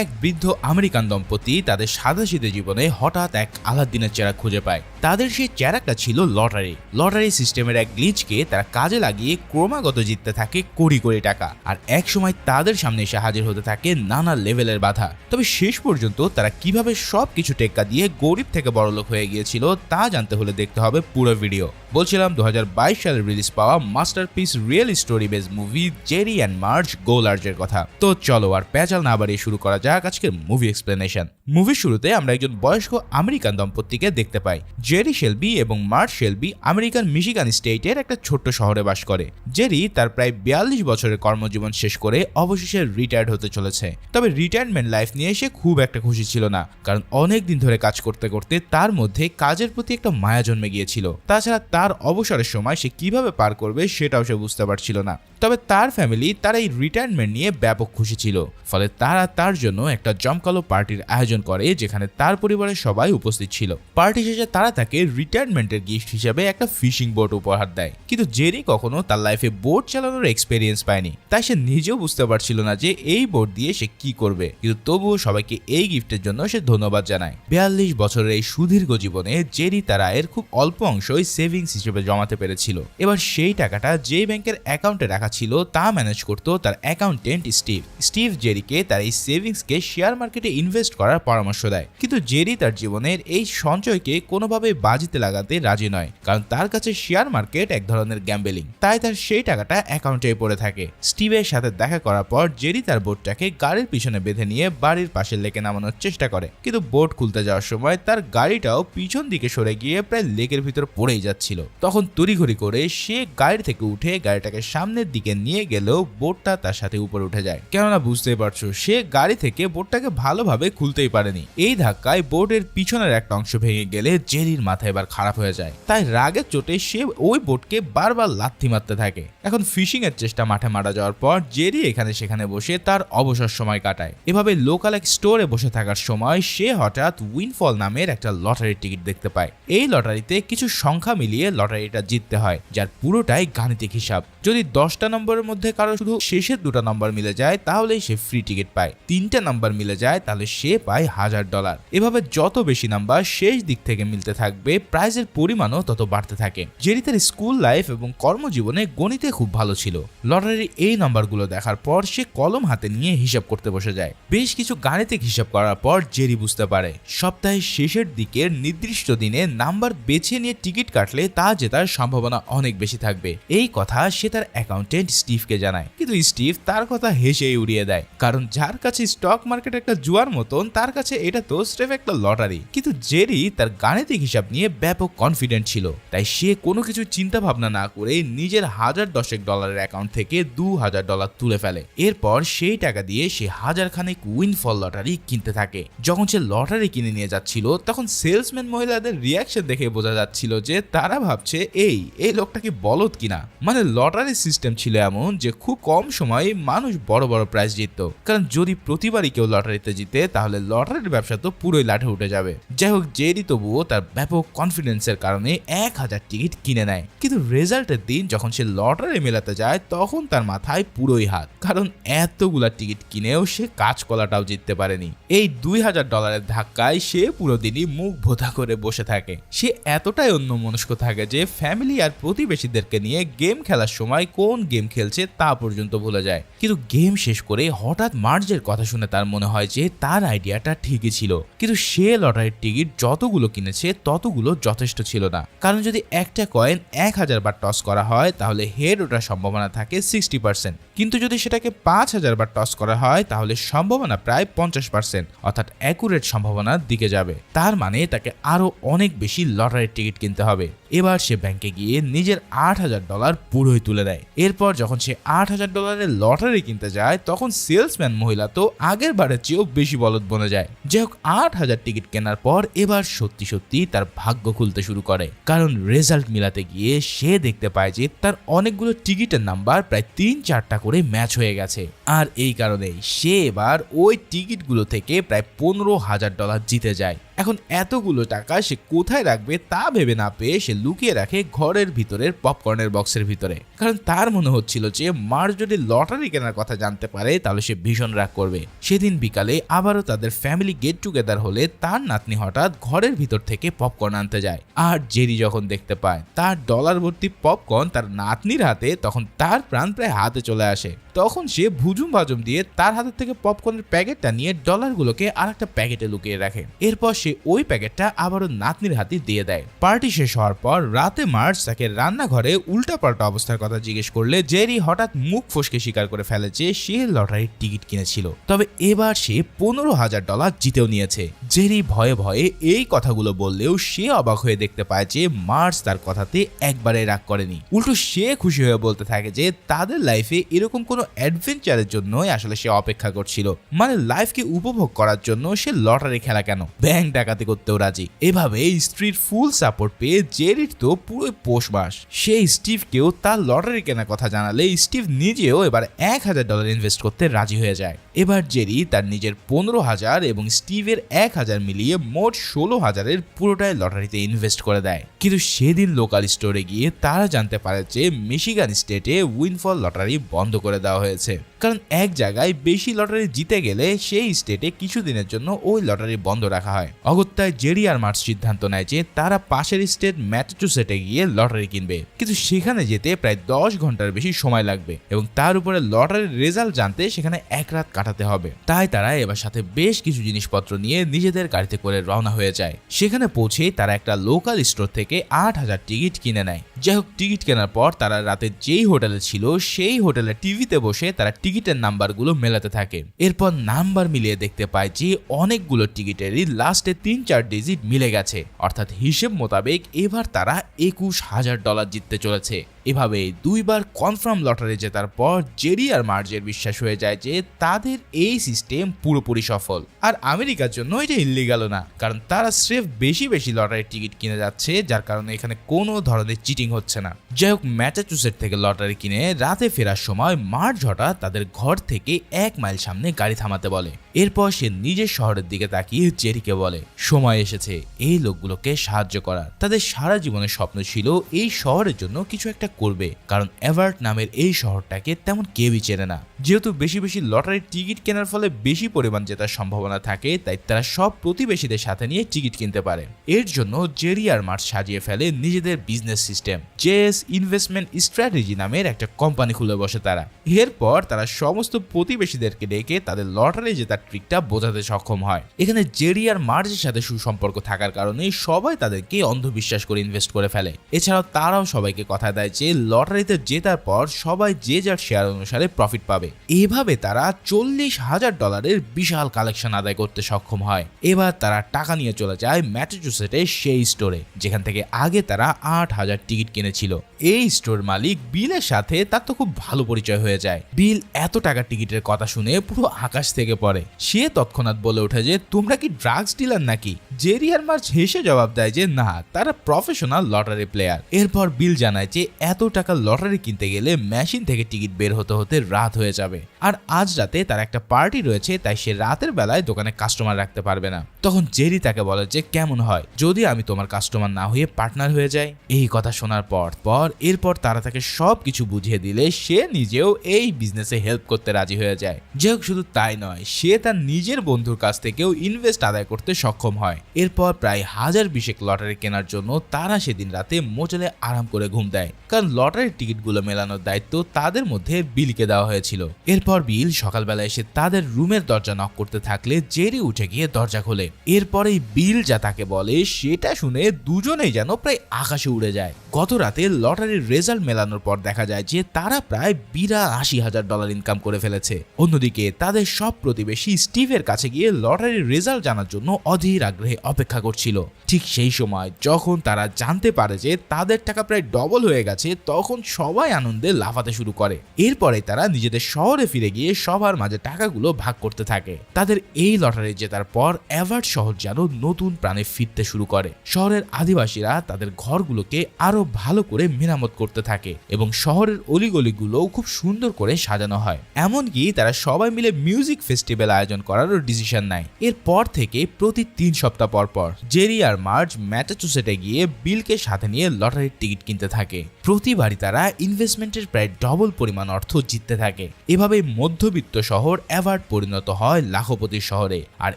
এক বৃদ্ধ আমেরিকান দম্পতি তাদের সাদাশীদের জীবনে হঠাৎ এক আলাদিনের চেহারা খুঁজে পায়। তাদের সেই চেরাকটা ছিল লটারি। লটারি সিস্টেমের এক গ্লিচকে তারা কাজে লাগিয়ে ক্রমাগত জিততে থাকে কোটি কোটি টাকা। আর এক সময় তাদের সামনে এসে হাজির হতে থাকে নানা লেভেলের বাধা। তবে শেষ পর্যন্ত তারা কীভাবে সব কিছু টেক্কা দিয়ে গরিব থেকে বড়লোক হয়ে গিয়েছিল তা জানতে হলে দেখতে হবে পুরো ভিডিও। বলছিলাম দু হাজার বাইশ সালে রিলিজ পাওয়া masterpiece real story base movie Jerry and Marge go লার্জের কথা। তো চলো আর প্যাচাল না বাড়িয়ে শুরু করা যাক আজকের মুভি এক্সপ্লেনেশন মুভির শুরুতে আমরা একজন বয়স্ক আমেরিকান দম্পতিকে দেখতে পাই। জেরি শেলবি এবং মার্চ শেলবি আমেরিকান মিশিগান স্টেটের একটা ছোট্ট শহরে বাস করে। জেরি তার প্রায় বিয়াল্লিশ বছরের কর্মজীবন শেষ করে অবশেষে রিটায়ার্ড হতে চলেছে। তবে রিটায়ারমেন্ট লাইফ নিয়ে সে খুব একটা খুশি ছিল না, কারণ অনেক দিন ধরে কাজ করতে করতে তার মধ্যে কাজের প্রতি একটা মায়া জন্মে গিয়েছিল। তাছাড়া তার অবসরের সময় সে কীভাবে পার করবে সেটাও সে বুঝতে পারছিল না। তবে তার ফ্যামিলি তার এই রিটায়ারমেন্ট নিয়ে ব্যাপক খুশি ছিল। ফলে তারা তার জন্য একটা জমকালো পার্টির আয়োজন করে, যেখানে তার পরিবারের সবাই উপস্থিত ছিল। পার্টি শেষে তারা তাকে রিটায়ারমেন্টের গিফট হিসেবে একটা ফিশিং বোট উপহার দেয়। কিন্তু জেরি কখনো তার লাইফে বোট চালানোর এক্সপেরিয়েন্স পায়নি। তাই সে নিজেও বুঝতে পারছিল না যে এই বোট দিয়ে সে কি করবে। কিন্তু তবুও সবাইকে এই গিফটের জন্য সে ধন্যবাদ জানায়। বিয়াল্লিশ বছরের এই সুদীর্ঘ জীবনে জেরি তার আয়ের খুব অল্প অংশই সেভিংস হিসেবে জমাতে পেরেছিল। এবার সেই টাকাটা যে ব্যাংকের অ্যাকাউন্টে রাখা ছিল, তা ম্যানেজ করতো তার অ্যাকাউন্টেন্ট স্টিভ। স্টিভ জেরিকে তার এই সেভিংসকে শেয়ার মার্কেটে ইনভেস্ট করার পরামর্শ দেয়। কিন্তু জেরি তার জীবনের এই সঞ্চয়কে কোনোভাবে বাজিতে লাগাতে রাজি নয়, কারণ তার কাছে শেয়ার মার্কেট এক ধরনের গ্যাম্বেলিং তাই তার সেই টাকাটা অ্যাকাউন্টে পড়ে থাকে। স্টিভের সাথে দেখা করার পর জেরি তার বোটটাকে গাড়ির পিছনে বেঁধে নিয়ে বাড়ির পাশে লেকে নামানোর চেষ্টা করে। কিন্তু বোট খুলতে যাওয়ার সময় তার গাড়িটাও পিছন দিকে সরে গিয়ে প্রায় লেকের ভিতর পড়েই যাচ্ছিল। তখন তড়িঘড়ি করে সে গাড়ি থেকে উঠে গাড়িটাকে সামনের দিকে নিয়ে গেলেও বোটটা তার সাথে উপরে উঠে যায়। কেননা বুঝতেই পারছ, সে গাড়ি থেকে বোটটাকে ভালোভাবে খুলতেই পারেনি। এই ধাক্কায় বোটের পিছনের একটা অংশ ভেঙে গেলে জেরির মাথা এবার খারাপ হয়ে যায়। তাই রাগের চোটে সে ওই বোটকে বারবার লাথি মারতে থাকে। এখন ফিশিং এর চেষ্টা মাঠে মারা যাওয়ার পর জেরি এখানে সেখানে বসে তার অবসর সময় কাটায়। এভাবে লোকাল এক স্টোরে বসে থাকার সময় সে হঠাৎ উইনফল নামের একটা লটারির টিকিট দেখতে পায়। এই লটারিতে কিছু সংখ্যা মিলিয়ে লটারিটা জিততে হয়, যার পুরোটাই গাণিতিক হিসাব। যদি দশটা নম্বরের মধ্যে কারও শুধু শেষের দুটো নম্বর মিলে যায়, তাহলেই সে ফ্রি টিকিট পায়। তিনটা নাম্বার মিলে যায়, তাহলে সে পায় হাজার ডলার এভাবে যত বেশি নাম্বার শেষ দিক থেকে মিলতে থাকবে, প্রাইজের পরিমাণও তত বাড়তে থাকে। জেরি তার স্কুল লাইফ এবং কর্মজীবনে গণিতে খুব ভালো ছিল। লটারির এই নাম্বারগুলো দেখার পর সে কলম হাতে নিয়ে হিসাব করতে বসে যায়। বেশ কিছু গাণিতিক হিসাব করার পর জেরি বুঝতে পারে, সপ্তাহের শেষের দিকের নির্দিষ্ট দিনে নাম্বার বেছে নিয়ে টিকিট কাটলে তা জেতার সম্ভাবনা অনেক বেশি থাকবে। এই কথা সে তার অ্যাকাউন্টেন্ট স্টিভকে জানায়। কিন্তু স্টিভ তার কথা হেসেই উড়িয়ে দেয়, কারণ যার কাছে স্টক মার্কেট একটা জুয়ার মতন, তার কাছে এটা তো স্রেফ একটা লটারি। কিন্তু জেরি তার গাণিতিক হিসাব নিয়ে ব্যাপক কনফিডেন্ট ছিল। তাই সে কোনো কিছু চিন্তা ভাবনা না করে নিজের হাজার দশেক ডলারের অ্যাকাউন্ট থেকে দু হাজার ডলার তুলে ফেলে। এরপর সেই টাকা দিয়ে সে হাজার খানেক উইনফল লটারি কিনতে থাকে। যখন সে লটারি কিনে নিয়ে যাচ্ছিল, তখন সেলসম্যান মহিলাদের রিয়াকশন দেখে বোঝা যাচ্ছিল যে তারা ভাবছে, এই এই লোকটা কি বলদ কিনা? মানে লটারি সিস্টেম ছিল এমন যে খুব কম সময়ে মানুষ বড় বড় প্রাইজ জিতত। কারণ যদি প্রতিবারই কেউ লটারিতে জিতে, তাহলে লটারির ব্যবসা তো পুরোই লাঠে উঠে যাবে। যাই হোক জেরি তবুও তার ব্যাপক কনফিডেন্সের কারণে এক হাজার টিকিট কিনে নেয়। কিন্তু রেজাল্টের দিন যখন সে লটারি মেলাতে যায়, তখন তার মাথায় পুরোই হাত। কারণ এতগুলা টিকিট কিনেও সে কাজ কাঁচকলাটাও জিততে পারেনি। এই দুই হাজার ডলারের ধাক্কায় সে পুরো দিনই মুখ ভোতা করে বসে থাকে। সে এতটাই অন্য মনস্ক থাকে যে ফ্যামিলি আর প্রতিবেশীদেরকে নিয়ে গেম খেলার সময় কোন গেম খেলছে তা পর্যন্ত ভুলে যায়। কিন্তু গেম শেষ করে হঠাৎ মার্জের কথা শুনে তার মনে হয় যে, তার আইডিয়াটা ঠিকই ছিল। কিন্তু সে লটারির টিকিট যতগুলো কিনেছে ততগুলো যথেষ্ট ছিল না। কারণ যদি একটা কয়েন এক হাজার বার টস করা হয়, তাহলে হেড ওঠার সম্ভাবনা থাকে সিক্সটি পার্সেন্ট কিন্তু যদি সেটাকে পাঁচ হাজার বার টস করা হয়, তাহলে সম্ভাবনা প্রায় পঞ্চাশ পার্সেন্ট অর্থাৎ অ্যাকুরেট সম্ভাবনার দিকে যাবে। তার মানে তাকে আরও অনেক বেশি লটারির টিকিট কিনতে হবে। এবার সে ব্যাংকে গিয়ে নিজের আট হাজার ডলার পুরোই তুলে দেয়। এরপর যখন সে আট হাজার ডলারের লটারি কিনতে যায়, তখন সেলসম্যান মহিলা তো আগের বারের চেয়েও বেশি বলদ বনে যায়। যাই হোক, আট হাজার টিকিট কেনার পর এবার সত্যি সত্যি তার ভাগ্য খুলতে শুরু করে। কারণ রেজাল্ট মিলাতে গিয়ে সে দেখতে পায় যে তার অনেকগুলো টিকিটের নাম্বার প্রায় তিন চারটা করে ম্যাচ হয়ে গেছে। আর এই কারণেই সে এবার ওই টিকিটগুলো থেকে প্রায় পনেরো হাজার ডলার জিতে যায়। এখন এতগুলো টাকা সে কোথায় রাখবে তা ভেবে না পেয়ে সে লুকিয়ে রাখে ঘরের ভিতরের পপকর্নের বক্সের ভিতরে। কারণ তার মনে হচ্ছিল যে মার যদি লটারি কেনার কথা জানতে পারে, তাহলে সে ভীষণ রাগ করবে। সেদিন বিকালে আবারও তাদের ফ্যামিলি গেট টুগেদার হলে তার নাতনি হঠাৎ ঘরের ভিতর থেকে পপকর্ন আনতে যায়। আর জেরি যখন দেখতে পায়, তার ডলার ভর্তি পপকর্ন তার নাতনির হাতে, তখন তার প্রাণ প্রায় হাতে চলে আসে। তখন সে ভুজুম ভাজুম দিয়ে তার হাতের থেকে পপকর্নের প্যাকেটটা নিয়ে ডলারগুলোকে আর একটা প্যাকেটে লুকিয়ে রাখে। এরপর সে ওই প্যাকেটটা আবারও নাতনির হাতে দিয়ে দেয়। পার্টি শেষ হওয়ার পর রাতে মার্চ তাকে রান্নাঘরে উল্টাপাল্টা অবস্থার কথা জিজ্ঞেস করলে জেরি হঠাৎ মুখ ফসকে স্বীকার করে ফেলে যে সে লটারির টিকিট কিনেছিল। তবে এবার সে পনেরো হাজার ডলার জিতেও নিয়েছে। জেরি ভয়ে ভয়ে এই কথাগুলো বললেও সে অবাক হয়ে দেখতে পায় যে মার্স তার কথাতে একবারে রাগ করেনি। উল্টো সে খুশি হয়ে বলতে থাকে যে তাদের লাইফে এরকম কোনো অ্যাডভেঞ্চারের জন্যই আসলে সে অপেক্ষা করছিল। মানে লাইফকে উপভোগ করার জন্য সে লটারি খেলা কেন? ব্যাংক ডাকাতি করতেও রাজি। এভাবে স্ত্রীর ফুল সাপোর্ট পেয়ে জেরির তো পুরো পোষ মাস। সে স্টিভকেও তার লটারি কেনার কথা জানালে স্টিভ নিজেও এবার এক হাজার ডলার ইনভেস্ট করতে রাজি হয়ে যায়। এবার জেরি তার নিজের পনেরো হাজার এবং স্টিভের এক হাজার মিলিয়ে মোট ষোলো হাজারের পুরোটাই লটারিতে ইনভেস্ট করে দেয়। কিন্তু সেদিন লোকাল স্টোরে গিয়ে তারা জানতে পারে যে মিশিগান স্টেটে উইনফল লটারি বন্ধ করে দেওয়া হয়েছে। কারণ এক জায়গায় বেশি লটারি জিতে গেলে সেই স্টেটে কিছুদিনের জন্য ওই লটারি বন্ধ রাখা হয়। অগত্যায় জেরি আর মার্চ সিদ্ধান্ত নেয় যে তারা পাশের স্টেট ম্যাচাচুসেটে গিয়ে লটারি কিনবে। কিন্তু সেখানে যেতে প্রায় দশ ঘণ্টার বেশি সময় লাগবে এবং তার উপরে লটারির রেজাল্ট জানতে সেখানে এক রাত কাটাতে হবে। তাই তারা এবার সাথে বেশ কিছু জিনিসপত্র নিয়ে নিজেদের গাড়িতে করে রওনা হয়ে যায়। সেখানে পৌঁছে তারা একটা লোকাল স্টোর থেকে আট হাজার টিকিট কিনে নেয়। যাই হোক, টিকিট কেনার পর তারা রাতে যেই হোটেলে ছিল, সেই হোটেলে টিভিতে বসে তারা টিকিটের নাম্বারগুলো মেলাতে থাকে। এরপর নাম্বার মিলিয়ে দেখতে পায় যে অনেকগুলো টিকিটেরই লাস্টে তিন চার ডিজিট মিলে গেছে। অর্থাৎ হিসেব মোতাবেক এবার তারা একুশ হাজার ডলার জিততে চলেছে। এভাবে দুইবার কনফার্ম লটারি জেতার পর জেরি আর মার্জের বিশ্বাস হয়ে যায় যে তাদের এই সিস্টেম পুরোপুরি সফল। আর আমেরিকার জন্য এটা ইলিগালও না, কারণ তারা স্রেফ বেশি বেশি লটারির টিকিট কিনে যাচ্ছে, যার কারণে এখানে কোনো ধরনের চিটিং হচ্ছে না। যাই হোক ম্যাচাচুসেট থেকে লটারি কিনে রাতে ফেরার সময় মার্জ হঠাৎ তাদের ঘর থেকে এক মাইল সামনে গাড়ি থামাতে বলে। এরপর সে নিজের শহরের দিকে তাকিয়ে জেরিকে বলে, সময় এসেছে, এই লোকগুলোকে সাহায্য করার। তাদের সারা জীবনের স্বপ্ন ছিল এই শহরের জন্য কিছু একটা করবে, কারণ এভার্ট নামের এই শহরটাকে তেমন কেউই চেনে না। যেহেতু বেশি বেশি লটারির টিকিট কেনার ফলে বেশি পরিমাণ জেতার সম্ভাবনা থাকে, তাই তারা সব প্রতিবেশীদের সাথে নিয়ে টিকিট কিনতে পারে। এর জন্য জেরি আর মার্চ সাজিয়ে ফেলে নিজেদের business system JS investment strategy নামের একটা কোম্পানি খুলে বসে তারা। এরপর তারা সমস্ত প্রতিবেশীদেরকে ডেকে তাদের লটারি জেতার ট্রিকটা বোঝাতে সক্ষম হয়। এখানে জেরি আর মার্চের সাথে সুসম্পর্ক থাকার কারণে সবাই তাদেরকে অন্ধবিশ্বাস করে ইনভেস্ট করে ফেলে। এছাড়াও তারাও সবাইকে কথা দেয় যে, লটারিতে জেতার পর সবাই যে যার শেয়ার অনুসারে প্রফিট পাবে। এভাবে তারা চল্লিশ হাজার ডলারের বিশাল কালেকশন আদায় করতে সক্ষম হয়। এবার তারা টাকা নিয়ে চলে যায় ম্যাটাচুসেটের সেই স্টোরে, যেখান থেকে আগে তারা আট হাজার টিকিট কিনেছিল। এই স্টোর মালিক বিলের সাথে তার তো খুব ভালো পরিচয় হয়ে যায়। বিল এত টাকার টিকিটের কথা শুনে পুরো আকাশ থেকে পড়ে। সে তৎক্ষণাৎ বলে ওঠে যে, তোমরা কি ড্রাগস ডিলার নাকি? জেরি আর মার্চ হেসে জবাব দেয় যে, না, তারা প্রফেশনাল লটারি প্লেয়ার। এরপর বিল জানায় যে, এত টাকা লটারি কিনতে গেলে মেশিন থেকে টিকিট বের হতে হতে রাত হয়ে যাবে। আর আজ রাতে তার একটা পার্টি রয়েছে, তাই সে রাতের বেলায় দোকানে কাস্টমার রাখতে পারবে না। তখন জেরি তাকে বলে যে, কেমন হয়? যদি আমি তোমার কাস্টমার না হয়ে পার্টনার হয়ে যাই? এই কথা শোনার পর পর এরপর তারা তাকে সব কিছু বুঝিয়ে দিলে সে নিজেও এই বিজনেসে হেল্প করতে রাজি হয়ে যায়। যে হোক, শুধু তাই নয়, সে তার নিজের বন্ধুর কাছ থেকেও ইনভেস্ট আদায় করতে সক্ষম হয়। এরপর প্রায় হাজার বিশেক লটারি কেনার জন্য তারা সেদিন রাতে মোচলে আরাম করে ঘুম দেয়। কারণ লটারির টিকিটগুলো মেলানোর দায়িত্ব তাদের মধ্যে বিলকে দেওয়া হয়েছিল। এরপর বিল সকালবেলা এসে তাদের রুমের দরজা নক করতে থাকলে জেরি উঠে গিয়ে দরজা খোলে। এরপরেই বিল যা তাকে বলে, সেটা শুনে দুজনেই যেন প্রায় আকাশে উড়ে যায়। গত রাতে লটারির রেজাল্ট মেলানোর পর দেখা যায় যে তারা প্রায় বিরা আশি হাজার ডলার ইনকাম করে ফেলেছে। অন্যদিকে তাদের সব প্রতিবেশী স্টিভের কাছে গিয়ে লটারির রেজাল্ট জানার জন্য অধীর আগ্রহে অপেক্ষা করছিল। ঠিক সেই সময় যখন তারা জানতে পারে যে তাদের টাকা প্রায় ডবল হয়ে গেছে, তখন সবাই আনন্দে লাফাতে শুরু করে। এরপরে তারা নিজেদের শহরে ফিরে গিয়ে সবার মাঝে টাকাগুলো ভাগ করতে থাকে। তাদের এই লটারি জেতার পর অ্যাভার্ট শহর যেন নতুন প্রাণে ফিরতে শুরু করে। শহরের আদিবাসীরা তাদের ঘরগুলোকে আরও ভালো করে মেরামত করতে থাকে এবং শহরের অলিগলিগুলোও খুব সুন্দর করে সাজানো হয়। এমনকি তারা সবাই মিলে মিউজিক ফেস্টিভ্যাল আয়োজন করারও ডিসিশন নেয়। এরপর থেকে প্রতি তিন সপ্তাহ পর পর জেরি আর মার্জ ম্যাটাচুসেটে গিয়ে বিলকে সাথে নিয়ে লটারির টিকিট কিনতে থাকে। প্রতিবারই তারা ইনভেস্টমেন্টের প্রায় ডবল পরিমাণ অর্থ জিততে থাকে। এভাবে মধ্যবিত্ত শহর অ্যাভার্ড পরিণত হয় লাখপতির শহরে। আর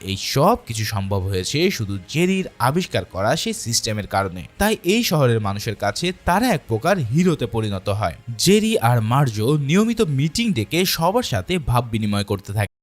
এই সব কিছু সম্ভব হয়েছে শুধু জেরির আবিষ্কার করা সেই সিস্টেমের কারণে। তাই এই শহরের মানুষের কাছে তারা এক প্রকার হিরোতে পরিণত হয়। জেরি আর মার্জো নিয়মিত মিটিং ডেকে সবার সাথে ভাব বিনিময় করতে থাকে।